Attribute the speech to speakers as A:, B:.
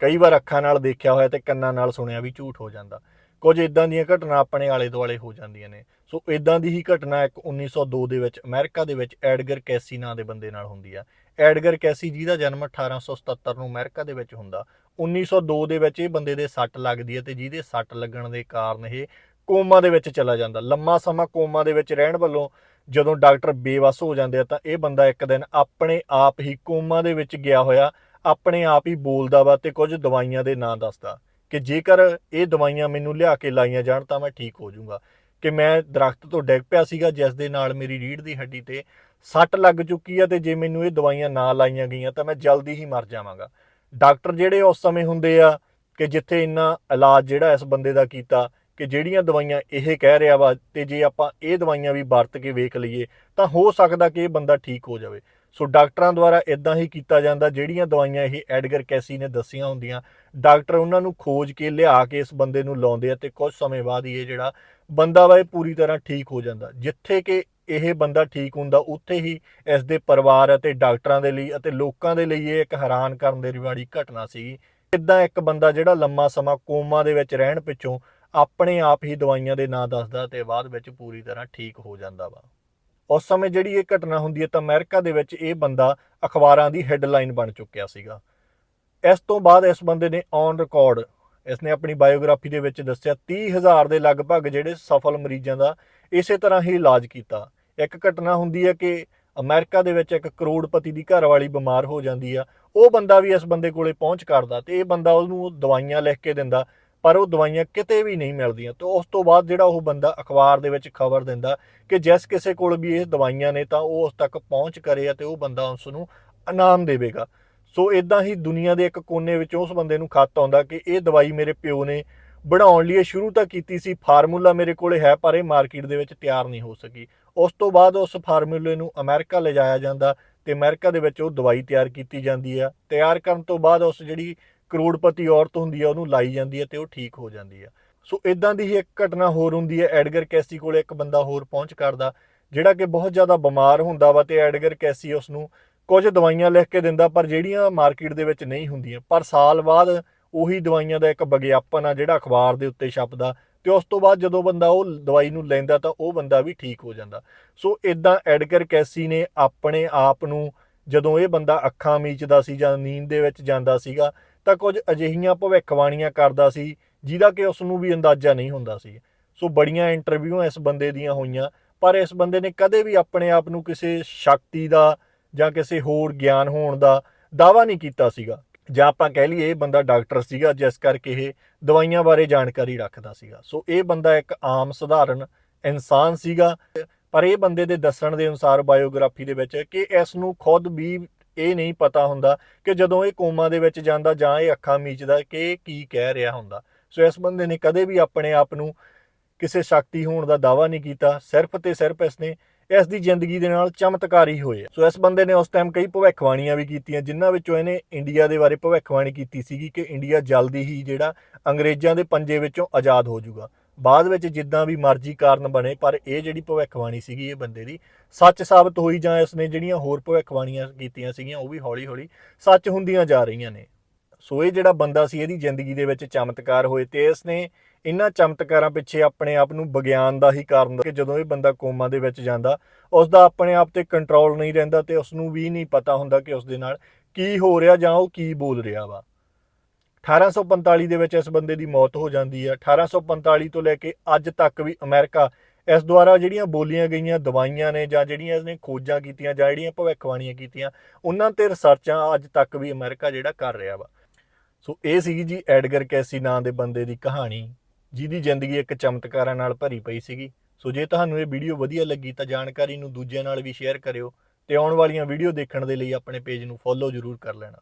A: ਕਈ ਵਾਰ ਅੱਖਾਂ ਨਾਲ ਦੇਖਿਆ ਹੋਇਆ ਤੇ ਕੰਨਾਂ ਨਾਲ ਸੁਣਿਆ ਵੀ ਝੂਠ ਹੋ ਜਾਂਦਾ। ਕੁਝ ਇਦਾਂ ਦੀਆਂ ਘਟਨਾ ਆਪਣੇ ਆਲੇ ਦੁਆਲੇ ਹੋ ਜਾਂਦੀਆਂ ਨੇ। ਸੋ ਇਦਾਂ ਦੀ ਹੀ ਘਟਨਾ ਇੱਕ 1902 ਦੇ ਵਿੱਚ, ਅਮਰੀਕਾ ਦੇ ਵਿੱਚ ਐਡਗਰ ਕੈਸੀ ਨਾਂ ਦੇ ਬੰਦੇ ਨਾਲ ਹੁੰਦੀ ਆ। ਐਡਗਰ ਕੈਸੀ ਜਿਹਦਾ ਜਨਮ 1877 ਨੂੰ ਅਮਰੀਕਾ ਦੇ ਵਿੱਚ ਹੁੰਦਾ। 1902 ਦੇ ਵਿੱਚ ਇਹ ਬੰਦੇ ਦੇ ਸੱਟ ਲੱਗਦੀ ਹੈ ਤੇ ਜਿਹਦੇ ਸੱਟ ਲੱਗਣ ਦੇ ਕਾਰਨ ਇਹ ਕੋਮਾ ਦੇ ਵਿੱਚ ਚਲਾ ਜਾਂਦਾ। ਲੰਮਾ ਸਮਾਂ ਕੋਮਾ ਦੇ ਵਿੱਚ ਰਹਿਣ ਵੱਲੋਂ ਜਦੋਂ ਡਾਕਟਰ ਬੇਵਸ ਹੋ ਜਾਂਦੇ ਆ ਤਾਂ ਇਹ ਬੰਦਾ ਇੱਕ ਦਿਨ ਆਪਣੇ ਆਪ ਹੀ ਕੋਮਾ ਦੇ ਵਿੱਚ ਗਿਆ ਹੋਇਆ ਆਪਣੇ ਆਪ ਹੀ ਬੋਲਦਾ ਵਾ ਤੇ ਕੁਝ ਦਵਾਈਆਂ ਦੇ ਨਾਂ ਦੱਸਦਾ ਕਿ ਜੇਕਰ ਇਹ ਦਵਾਈਆਂ ਮੈਨੂੰ ਲਿਆ ਕੇ ਲਾਈਆਂ ਜਾਣ ਤਾਂ ਮੈਂ ਠੀਕ ਹੋ ਜਾਊਂਗਾ। ਕਿ ਮੈਂ ਦਰਖਤ ਤੋਂ ਡਿੱਗ ਪਿਆ ਸੀਗਾ, ਜਿਸ ਦੇ ਨਾਲ ਮੇਰੀ ਰੀੜ੍ਹ ਦੀ ਹੱਡੀ ਤੇ ਸੱਟ ਲੱਗ ਚੁੱਕੀ ਆ ਤੇ ਜੇ ਮੈਨੂੰ ਇਹ ਦਵਾਈਆਂ ਨਾ ਲਾਈਆਂ ਗਈਆਂ ਤਾਂ ਮੈਂ ਜਲਦੀ ਹੀ ਮਰ ਜਾਵਾਂਗਾ। ਡਾਕਟਰ ਜਿਹੜੇ ਉਸ ਸਮੇਂ ਹੁੰਦੇ ਆ ਕਿ ਜਿੱਥੇ ਇੰਨਾ ਇਲਾਜ ਜਿਹੜਾ ਇਸ ਬੰਦੇ ਦਾ ਕੀਤਾ ਕਿ ਜਿਹੜੀਆਂ ਦਵਾਈਆਂ ਇਹ ਕਹਿ ਰਿਹਾ ਵਾ ਤੇ ਜੇ ਆਪਾਂ ਇਹ ਦਵਾਈਆਂ ਵੀ ਵਰਤ ਕੇ ਵੇਖ ਲਈਏ ਤਾਂ ਹੋ ਸਕਦਾ ਕਿ ਇਹ ਬੰਦਾ ਠੀਕ ਹੋ ਜਾਵੇ। ਸੋ ਡਾਕਟਰਾਂ ਦੁਆਰਾ ਇਦਾਂ ਹੀ ਕੀਤਾ ਜਾਂਦਾ, ਜਿਹੜੀਆਂ ਦਵਾਈਆਂ ਇਹ ਐਡਗਰ ਕੈਸੀ ਨੇ ਦੱਸੀਆਂ ਹੁੰਦੀਆਂ, ਡਾਕਟਰ ਉਹਨਾਂ ਨੂੰ ਖੋਜ ਕੇ ਲਿਆ ਕੇ ਇਸ ਬੰਦੇ ਨੂੰ ਲਾਉਂਦੇ ਆ ਤੇ ਕੁਝ ਸਮੇਂ ਬਾਅਦ ਇਹ ਜਿਹੜਾ ਬੰਦਾ ਵਾ ਇਹ ਪੂਰੀ ਤਰ੍ਹਾਂ ਠੀਕ ਹੋ ਜਾਂਦਾ। ਜਿੱਥੇ ਕਿ ਇਹ ਬੰਦਾ ਠੀਕ ਹੁੰਦਾ, ਉੱਥੇ ਹੀ ਇਸ ਦੇ ਪਰਿਵਾਰ ਅਤੇ ਡਾਕਟਰਾਂ ਦੇ ਲਈ ਅਤੇ ਲੋਕਾਂ ਦੇ ਲਈ ਇਹ ਇੱਕ ਹੈਰਾਨ ਕਰਨ ਦੇ ਵਾਲੀ ਘਟਨਾ ਸੀ। ਇਦਾਂ ਇੱਕ ਬੰਦਾ ਜਿਹੜਾ ਲੰਮਾ ਸਮਾਂ ਕੋਮਾ ਦੇ ਵਿੱਚ ਰਹਿਣ ਪਿੱਛੋਂ ਆਪਣੇ ਆਪ ਹੀ ਦਵਾਈਆਂ ਦੇ ਨਾਂ ਦੱਸਦਾ ਤੇ ਬਾਅਦ ਵਿੱਚ ਪੂਰੀ ਤਰ੍ਹਾਂ ਠੀਕ ਹੋ ਜਾਂਦਾ ਵਾ। ਉਸ ਸਮੇਂ ਜਿਹੜੀ ਇਹ ਘਟਨਾ ਹੁੰਦੀ ਹੈ ਤਾਂ ਅਮਰੀਕਾ ਦੇ ਵਿੱਚ ਇਹ ਬੰਦਾ ਅਖਬਾਰਾਂ ਦੀ ਹੈੱਡਲਾਈਨ ਬਣ ਚੁੱਕਿਆ ਸੀਗਾ। ਇਸ ਤੋਂ ਬਾਅਦ ਇਸ ਬੰਦੇ ਨੇ ਔਨ ਰਿਕਾਰਡ ਇਸਨੇ ਆਪਣੀ ਬਾਇਓਗ੍ਰਾਫੀ ਦੇ ਵਿੱਚ ਦੱਸਿਆ 30000 ਦੇ ਲਗਭਗ ਜਿਹੜੇ ਸਫਲ ਮਰੀਜ਼ਾਂ ਦਾ ਇਸੇ ਤਰ੍ਹਾਂ ਹੀ ਇਲਾਜ ਕੀਤਾ। ਇੱਕ ਘਟਨਾ ਹੁੰਦੀ ਹੈ ਕਿ ਅਮਰੀਕਾ ਦੇ ਵਿੱਚ ਇੱਕ ਕਰੋੜਪਤੀ ਦੀ ਘਰਵਾਲੀ ਬਿਮਾਰ ਹੋ ਜਾਂਦੀ ਆ, ਉਹ ਬੰਦਾ ਵੀ ਇਸ ਬੰਦੇ ਕੋਲੇ ਪਹੁੰਚ ਕਰਦਾ ਤੇ ਇਹ ਬੰਦਾ ਉਹਨੂੰ ਦਵਾਈਆਂ ਲਿਖ ਕੇ ਦਿੰਦਾ ਪਰ ਉਹ ਦਵਾਈਆਂ ਕਿਤੇ ਵੀ ਨਹੀਂ ਮਿਲਦੀਆਂ। ਤੇ ਉਸ ਤੋਂ ਬਾਅਦ ਜਿਹੜਾ ਉਹ ਬੰਦਾ ਅਖਬਾਰ ਦੇ ਵਿੱਚ ਖਬਰ ਦਿੰਦਾ ਕਿ ਜਿਸ ਕਿਸੇ ਕੋਲ ਵੀ ਇਹ ਦਵਾਈਆਂ ਨੇ ਤਾਂ ਉਹ ਉਸ ਤੱਕ ਪਹੁੰਚ ਕਰੇ ਅਤੇ ਉਹ ਬੰਦਾ ਉਸ ਨੂੰ ਇਨਾਮ ਦੇਵੇਗਾ। ਸੋ ਇਦਾਂ ਹੀ ਦੁਨੀਆ ਦੇ ਇੱਕ ਕੋਨੇ ਵਿੱਚ ਉਸ ਬੰਦੇ ਨੂੰ ਖੱਤ ਆਉਂਦਾ ਕਿ ਇਹ ਦਵਾਈ ਮੇਰੇ ਪਿਓ ਨੇ ਬਣਾਉਣ ਲਈ ਇਹ ਸ਼ੁਰੂ ਤਾਂ ਕੀਤੀ ਸੀ, ਫਾਰਮੂਲਾ ਮੇਰੇ ਕੋਲੇ ਹੈ ਪਰ ਇਹ ਮਾਰਕੀਟ ਦੇ ਵਿੱਚ ਤਿਆਰ ਨਹੀਂ ਹੋ ਸਕੀ। ਉਸ ਤੋਂ ਬਾਅਦ ਉਸ ਫਾਰਮੂਲੇ ਨੂੰ ਅਮਰੀਕਾ ਲਿਜਾਇਆ ਜਾਂਦਾ ਤੇ ਅਮਰੀਕਾ ਦੇ ਵਿੱਚ ਉਹ ਦਵਾਈ ਤਿਆਰ ਕੀਤੀ ਜਾਂਦੀ ਆ। ਤਿਆਰ ਕਰਨ ਤੋਂ ਬਾਅਦ ਉਸ ਜਿਹੜੀ ਕਰੋੜਪਤੀ ਔਰਤ ਹੁੰਦੀ ਆ, ਉਹਨੂੰ ਲਾਈ ਜਾਂਦੀ ਹੈ ਤੇ ਉਹ ਠੀਕ ਹੋ ਜਾਂਦੀ ਆ। ਸੋ ਇਦਾਂ ਦੀ ਹੀ ਇੱਕ ਘਟਨਾ ਹੋਰ ਹੁੰਦੀ ਹੈ ਐਡਗਰ ਕੈਸੀ ਕੋਲੇ ਇੱਕ ਬੰਦਾ ਹੋਰ ਪਹੁੰਚ ਕਰਦਾ, ਜਿਹੜਾ ਕਿ ਬਹੁਤ ਜ਼ਿਆਦਾ ਬਿਮਾਰ ਹੁੰਦਾ ਵਾ ਤੇ ਐਡਗਰ ਕੈਸੀ ਉਸ ਨੂੰ ਕੁਝ ਦਵਾਈਆਂ ਲਿਖ ਕੇ ਦਿੰਦਾ, ਪਰ ਜਿਹੜੀਆਂ ਮਾਰਕੀਟ ਦੇ ਵਿੱਚ ਨਹੀਂ ਹੁੰਦੀਆਂ। ਪਰ ਸਾਲ ਬਾਅਦ ਉਹੀ ਦਵਾਈਆਂ ਦਾ ਇੱਕ ਵਿਗਿਆਪਨ ਆ, ਜਿਹੜਾ ਅਖਬਾਰ ਦੇ ਉੱਤੇ ਛਪਦਾ ਤੇ ਉਸ ਤੋਂ ਬਾਅਦ ਜਦੋਂ ਬੰਦਾ ਉਹ ਦਵਾਈ ਨੂੰ ਲੈਂਦਾ ਤਾਂ ਉਹ ਬੰਦਾ ਵੀ ਠੀਕ ਹੋ ਜਾਂਦਾ। ਸੋ ਇਦਾਂ ਐਡਗਰ ਕੈਸੀ ਨੇ ਆਪਣੇ ਆਪ ਨੂੰ ਜਦੋਂ ਇਹ ਬੰਦਾ ਅੱਖਾਂ ਮੀਚਦਾ ਸੀ ਜਾਂ ਨੀਂਦ ਦੇ ਵਿੱਚ ਜਾਂਦਾ ਸੀਗਾ ਤਾਂ ਕੁਝ ਅਜਿਹੀਆਂ ਭਵਿੱਖਬਾਣੀਆਂ ਕਰਦਾ ਸੀ, ਜਿਹਦਾ ਕਿ ਉਸ ਨੂੰ ਵੀ ਅੰਦਾਜ਼ਾ ਨਹੀਂ ਹੁੰਦਾ ਸੀ। ਸੋ ਬੜੀਆਂ ਇੰਟਰਵਿਊਆਂ ਇਸ ਬੰਦੇ ਦੀਆਂ ਹੋਈਆਂ, ਪਰ ਇਸ ਬੰਦੇ ਨੇ ਕਦੇ ਵੀ ਆਪਣੇ ਆਪ ਨੂੰ ਕਿਸੇ ਸ਼ਕਤੀ ਦਾ ਜਾਂ ਕਿਸੇ ਹੋਰ ਗਿਆਨ ਹੋਣ ਦਾ ਦਾਵਾ ਨਹੀਂ ਕੀਤਾ ਸੀਗਾ। ਜਾਂ ਆਪਾਂ ਕਹਿ ਲਈਏ ਇਹ ਬੰਦਾ ਡਾਕਟਰ ਸੀਗਾ, ਜਿਸ ਕਰਕੇ ਇਹ ਦਵਾਈਆਂ ਬਾਰੇ ਜਾਣਕਾਰੀ ਰੱਖਦਾ ਸੀਗਾ। ਸੋ ਇਹ ਬੰਦਾ ਇੱਕ ਆਮ ਸਧਾਰਨ ਇਨਸਾਨ ਸੀਗਾ, ਪਰ ਇਹ ਬੰਦੇ ਦੇ ਦੱਸਣ ਦੇ ਅਨੁਸਾਰ ਬਾਇਓਗ੍ਰਾਫੀ ਦੇ ਵਿੱਚ ਕਿ ਇਸ ਨੂੰ ਖੁਦ ਵੀ ਇਹ ਨਹੀਂ ਪਤਾ ਹੁੰਦਾ ਕਿ ਜਦੋਂ ਇਹ ਕੋਮਾ ਦੇ ਵਿੱਚ ਜਾਂਦਾ ਜਾਂ ਇਹ ਅੱਖਾਂ ਮੀਚਦਾ ਕਿ ਕੀ ਕਹਿ ਰਿਹਾ ਹੁੰਦਾ। ਸੋ ਇਸ ਬੰਦੇ ਨੇ ਕਦੇ ਵੀ ਆਪਣੇ ਆਪ ਨੂੰ ਕਿਸੇ ਸ਼ਕਤੀ ਹੋਣ ਦਾ ਦਾਵਾ ਨਹੀਂ ਕੀਤਾ। ਸਿਰਫ ਤੇ ਸਿਰਫ ਇਸਨੇ ਇਸ ਦੀ ਜ਼ਿੰਦਗੀ ਦੇ ਨਾਲ ਚਮਤਕਾਰੀ ਹੋਏ। ਸੋ ਇਸ ਬੰਦੇ ਨੇ ਉਸ ਟਾਈਮ ਕਈ ਭਵਿੱਖਬਾਣੀਆਂ ਵੀ ਕੀਤੀਆਂ, ਜਿਨ੍ਹਾਂ ਵਿੱਚੋਂ ਇਹਨੇ ਇੰਡੀਆ ਦੇ ਬਾਰੇ ਭਵਿੱਖਬਾਣੀ ਕੀਤੀ ਸੀਗੀ ਕਿ ਇੰਡੀਆ ਜਲਦੀ ਹੀ ਜਿਹੜਾ ਅੰਗਰੇਜ਼ਾਂ ਦੇ ਪੰਜੇ ਵਿੱਚੋਂ ਆਜ਼ਾਦ ਹੋ ਜਾਊਗਾ। ਬਾਅਦ ਵਿੱਚ ਜਿੱਦਾਂ ਵੀ ਮਰਜ਼ੀ ਕਾਰਨ ਬਣੇ, ਪਰ ਇਹ ਜਿਹੜੀ ਭਵਿੱਖਬਾਣੀ ਸੀਗੀ ਇਹ ਬੰਦੇ ਦੀ, ਸੱਚ ਸਾਬਤ ਹੋਈ ਜਾਂ ਇਸਨੇ ਜਿਹੜੀਆਂ ਹੋਰ ਭਵਿੱਖਬਾਣੀਆਂ ਕੀਤੀਆਂ ਸੀਗੀਆਂ, ਉਹ ਵੀ ਹੌਲੀ-ਹੌਲੀ ਸੱਚ ਹੁੰਦੀਆਂ ਜਾ ਰਹੀਆਂ ਨੇ। ਸੋ ਇਹ ਜਿਹੜਾ ਬੰਦਾ ਸੀ, ਇਹਦੀ ਜ਼ਿੰਦਗੀ ਦੇ ਵਿੱਚ ਚਮਤਕਾਰ ਹੋਏ ਤੇ ਇਸਨੇ ਇਹਨਾਂ ਚਮਤਕਾਰਾਂ ਪਿੱਛੇ ਆਪਣੇ ਆਪ ਨੂੰ ਵਿਗਿਆਨ ਦਾ ਹੀ ਕਾਰਨ ਕਿ ਜਦੋਂ ਇਹ ਬੰਦਾ ਕੋਮਾ ਦੇ ਵਿੱਚ ਜਾਂਦਾ ਉਸ ਦਾ ਆਪਣੇ ਆਪ ਤੇ ਕੰਟਰੋਲ ਨਹੀਂ ਰਹਿੰਦਾ ਤੇ ਉਸ ਨੂੰ ਵੀ ਨਹੀਂ ਪਤਾ ਹੁੰਦਾ ਕਿ ਉਸ ਦੇ ਨਾਲ ਕੀ ਹੋ ਰਿਹਾ ਜਾਂ ਉਹ ਕੀ ਬੋਲ ਰਿਹਾ ਵਾ। 1845 ਦੇ ਵਿੱਚ ਇਸ ਬੰਦੇ ਦੀ ਮੌਤ ਹੋ ਜਾਂਦੀ ਹੈ। 1845 ਤੋਂ ਲੈ ਕੇ ਅੱਜ ਤੱਕ ਵੀ ਅਮਰੀਕਾ ਇਸ ਦੁਆਰਾ ਜਿਹੜੀਆਂ ਬੋਲੀਆਂ ਗਈਆਂ, ਦਵਾਈਆਂ ਨੇ ਜਾਂ ਜਿਹੜੀਆਂ ਇਸਨੇ ਖੋਜਾਂ ਕੀਤੀਆਂ ਜਾਂ ਜਿਹੜੀਆਂ ਭਵਿੱਖਬਾਣੀਆਂ ਕੀਤੀਆਂ, ਉਹਨਾਂ ਤੇ ਰਿਸਰਚਾਂ ਅੱਜ ਤੱਕ ਵੀ ਅਮਰੀਕਾ ਜਿਹੜਾ ਕਰ ਰਿਹਾ ਵਾ। ਸੋ ਇਹ ਸੀਗੀ ਜੀ ਐਡਗਰ ਕੈਸੀ ਨਾਂ ਦੇ ਬੰਦੇ ਦੀ ਕਹਾਣੀ, ਜਿਹਦੀ ਜ਼ਿੰਦਗੀ ਇੱਕ ਚਮਤਕਾਰਾਂ ਨਾਲ ਭਰੀ ਪਈ ਸੀਗੀ। ਸੋ ਜੇ ਤੁਹਾਨੂੰ ਇਹ ਵੀਡੀਓ ਵਧੀਆ ਲੱਗੀ ਤਾਂ ਜਾਣਕਾਰੀ ਨੂੰ ਦੂਜਿਆਂ ਨਾਲ ਵੀ ਸ਼ੇਅਰ ਕਰਿਓ ਤੇ ਆਉਣ ਵਾਲੀਆਂ ਵੀਡੀਓ ਦੇਖਣ ਦੇ ਲਈ ਆਪਣੇ ਪੇਜ ਨੂੰ ਫੋਲੋ ਜ਼ਰੂਰ ਕਰ ਲੈਣਾ।